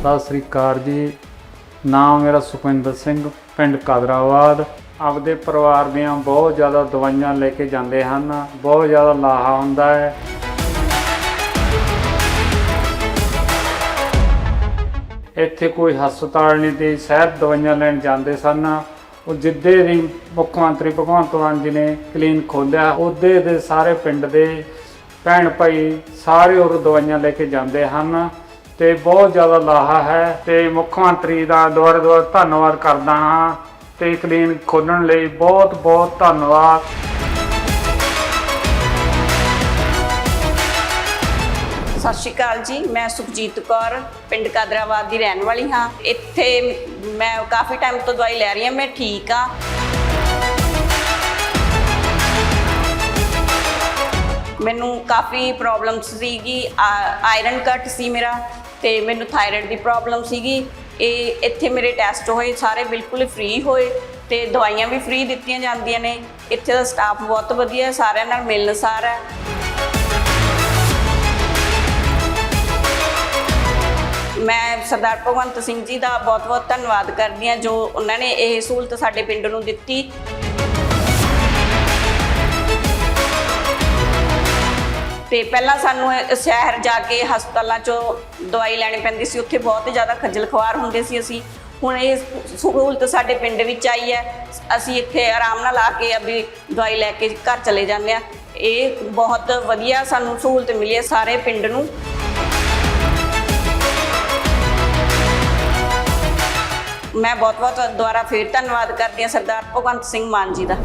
ਸਤਿ ਸ੍ਰੀ ਅਕਾਲ ਜੀ। ਨਾਮ ਮੇਰਾ ਸੁਖਵਿੰਦਰ ਸਿੰਘ, ਪਿੰਡ ਕਾਦਰਾਬਾਦ ਆਪਦੇ ਪਰਿਵਾਰ ਦੀਆਂ ਬਹੁਤ ਜ਼ਿਆਦਾ ਦਵਾਈਆਂ ਲੈ ਕੇ ਜਾਂਦੇ ਹਨ। ਬਹੁਤ ਜ਼ਿਆਦਾ ਲਾਹਾ ਹੁੰਦਾ ਹੈ। ਇੱਥੇ ਕੋਈ ਹਸਪਤਾਲ ਨਹੀਂ ਤੇ ਸ਼ਹਿਰ ਦਵਾਈਆਂ ਲੈਣ ਜਾਂਦੇ ਸਨ। ਉਹ ਜਿੱਦੇ ਦੀ ਮੁੱਖ ਮੰਤਰੀ ਭਗਵੰਤ ਮਾਨ ਜੀ ਨੇ ਕਲੀਨ ਖੋਲ੍ਹਿਆ, ਉਹਦੇ ਦੇ ਸਾਰੇ ਪਿੰਡ ਦੇ ਭੈਣ ਭਾਈ ਸਾਰੇ ਉਹ ਦਵਾਈਆਂ ਲੈ ਕੇ ਜਾਂਦੇ ਹਨ। ਤੇ ਬਹੁਤ ਜ਼ਿਆਦਾ ਲਾਹਾ ਹੈ ਤੇ ਮੁੱਖ ਮੰਤਰੀ ਦਾ ਦੁਆਰਾ ਦੁਆਰਾ ਧੰਨਵਾਦ ਕਰਦਾ ਹਾਂ ਤੇ ਕਲੀਨਿਕ ਖੋਲਣ ਲਈ ਬਹੁਤ ਬਹੁਤ ਧੰਨਵਾਦ। ਸਤਿ ਸ਼੍ਰੀ ਅਕਾਲ ਜੀ, ਮੈਂ ਸੁਖਜੀਤ ਕੌਰ, ਪਿੰਡ ਕਾਦਰਾਬਾਦ ਦੀ ਰਹਿਣ ਵਾਲੀ ਹਾਂ। ਇੱਥੇ ਮੈਂ ਕਾਫੀ ਟਾਈਮ ਤੋਂ ਦਵਾਈ ਲੈ ਰਹੀ ਹਾਂ, ਮੈਂ ਠੀਕ ਹਾਂ। ਮੈਨੂੰ ਕਾਫੀ ਪ੍ਰੋਬਲਮ ਸੀਗੀ ਆਇਰਨ ਘੱਟ ਸੀ ਮੇਰਾ। ਤੇ ਮੈਨੂੰ ਥਾਇਰਾਇਡ ਦੀ ਪ੍ਰੋਬਲਮ ਸੀਗੀ। ਇਹ ਇੱਥੇ ਮੇਰੇ ਟੈਸਟ ਹੋਏ, ਸਾਰੇ ਬਿਲਕੁਲ ਫ੍ਰੀ ਹੋਏ ਤੇ ਦਵਾਈਆਂ ਵੀ ਫ੍ਰੀ ਦਿੱਤੀਆਂ ਜਾਂਦੀਆਂ ਨੇ। ਇੱਥੇ ਦਾ ਸਟਾਫ ਬਹੁਤ ਵਧੀਆ ਹੈ ਸਾਰਿਆਂ ਨਾਲ ਮਿਲਣਸਾਰ ਹੈ। ਮੈਂ ਸਰਦਾਰ ਭਗਵੰਤ ਸਿੰਘ ਜੀ ਦਾ ਬਹੁਤ-ਬਹੁਤ ਧੰਨਵਾਦ ਕਰਦੀ ਹਾਂ ਜੋ ਉਹਨਾਂ ਨੇ ਇਹ ਸਹੂਲਤ ਸਾਡੇ ਪਿੰਡ ਨੂੰ ਦਿੱਤੀ। ਤੇ ਪਹਿਲਾਂ ਸਾਨੂੰ ਸ਼ਹਿਰ ਜਾ ਕੇ ਹਸਪਤਾਲਾਂ 'ਚੋਂ ਦਵਾਈ ਲੈਣੀ ਪੈਂਦੀ ਸੀ, ਉੱਥੇ ਬਹੁਤ ਜ਼ਿਆਦਾ ਖੱਜਲ ਖਵਾਰ ਹੁੰਦੇ ਸੀ ਅਸੀਂ। ਹੁਣ ਇਹ ਸਹੂਲਤ ਸਾਡੇ ਪਿੰਡ ਵਿੱਚ ਆਈ ਹੈ। ਅਸੀਂ ਇੱਥੇ ਆਰਾਮ ਨਾਲ ਆ ਕੇ ਅਭੀ ਦਵਾਈ ਲੈ ਕੇ ਘਰ ਚਲੇ ਜਾਂਦੇ ਆ ਇਹ ਬਹੁਤ ਵਧੀਆ ਸਾਨੂੰ ਸਹੂਲਤ ਮਿਲੀ ਹੈ ਸਾਰੇ ਪਿੰਡ ਨੂੰ। ਮੈਂ ਬਹੁਤ ਬਹੁਤ ਦੁਆਰਾ ਫੇਰ ਧੰਨਵਾਦ ਕਰਦੀ ਹਾਂ ਸਰਦਾਰ ਭਗਵੰਤ ਸਿੰਘ ਮਾਨ ਜੀ ਦਾ।